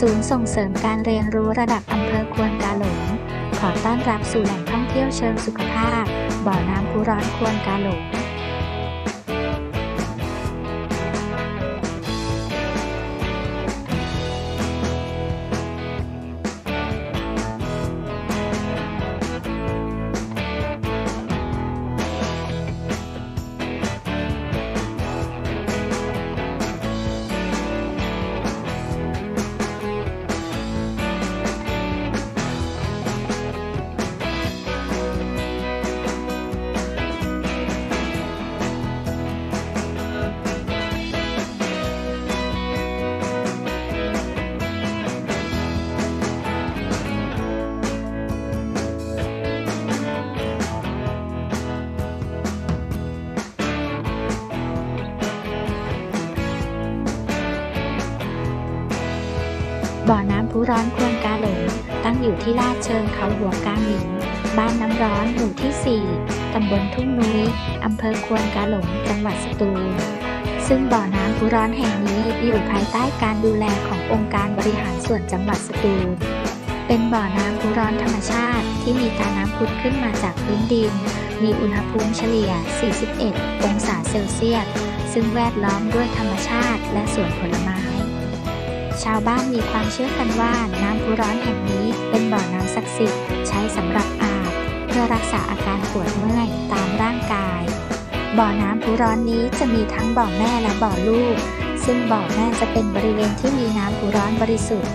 ศูนย์ส่งเสริมการเรียนรู้ระดับอำเภอควนกาหลง ขอต้อนรับสู่แหล่งท่องเที่ยวเชิงสุขภาพ บ่อน้ำพุร้อนควนกาหลง บ่อน้ำพุร้อนควนกาหลงตั้งอยู่ที่ลาดเชิงเขาหัวกาหมิง บ้านน้ำร้อนหมู่ที่ 4 ตำบลทุ่งนุ้ยอำเภอควนกาหลง จังหวัดสตูล ซึ่งบ่อน้ำพุร้อนแห่งนี้อยู่ภายใต้การดูแลขององค์การบริหารส่วนจังหวัดสตูล เป็นบ่อน้ำพุร้อนธรรมชาติ ที่มีตาน้ำพุขึ้นมาจากพื้นดิน มีอุณหภูมิเฉลี่ย 41 องศาเซลเซียส ซึ่งแวดล้อมด้วยธรรมชาติและสวนผลไม้ ชาวบ้านมีความเชื่อกันว่าน้ำพุร้อนแห่งนี้เป็นบ่อน้ำศักดิ์สิทธิ์ใช้สำหรับอาบเพื่อรักษาอาการปวดเมื่อยตามร่างกาย บ่อน้ำพุร้อนนี้จะมีทั้งบ่อแม่และบ่อลูก ซึ่งบ่อแม่จะเป็นบริเวณที่มีน้ำพุร้อนบริสุทธิ์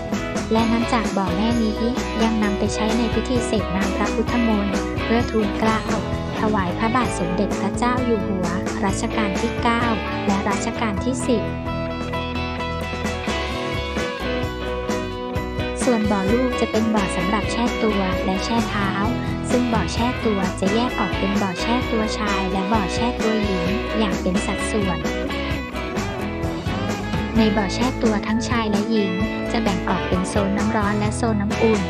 และน้ำจากบ่อแม่นี้ยังนำไปใช้ในพิธีเสกน้ำพระพุทธมนต์เพื่อทูลเกล้าถวายพระบาทสมเด็จพระเจ้าอยู่หัว รัชกาลที่ 9 และรัชกาลที่ 10 ส่วนบ่อลูกจะเป็นบ่อสำหรับแช่ตัวและแช่เท้า ซึ่งบ่อแช่ตัวจะแยกออกเป็นบ่อแช่ตัวชาย และบ่อแช่ตัวหญิง อย่างเป็นสัดส่วน ในบ่อแช่ตัวทั้งชายและหญิง จะแบ่งออกเป็นโซนน้ำร้อนและโซนน้ำอุ่น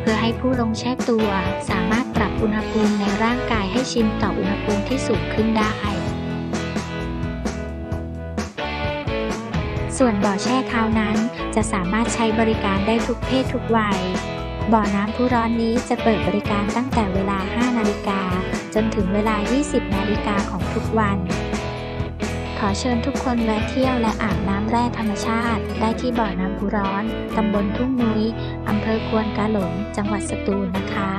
เพื่อให้ผู้ลงแช่ตัวสามารถปรับอุณหภูมิในร่างกายให้ชินต่ออุณหภูมิที่สูงขึ้นได้ส่วนบ่อแช่เท้านั้น จะสามารถใช้บริการได้ทุกเพศทุกวัย บ่อน้ำพุร้อนนี้จะเปิดบริการตั้งแต่เวลา 5 นาฬิกา จนถึงเวลา 20 นาฬิกาของทุกวัน ขอเชิญทุกคนแวะเที่ยวและอาบน้ำแร่ธรรมชาติ ได้ที่บ่อน้ำพุร้อน ตำบลทุ่งนุ้ยอำเภอควนกาหลง จังหวัดสตูลนะคะ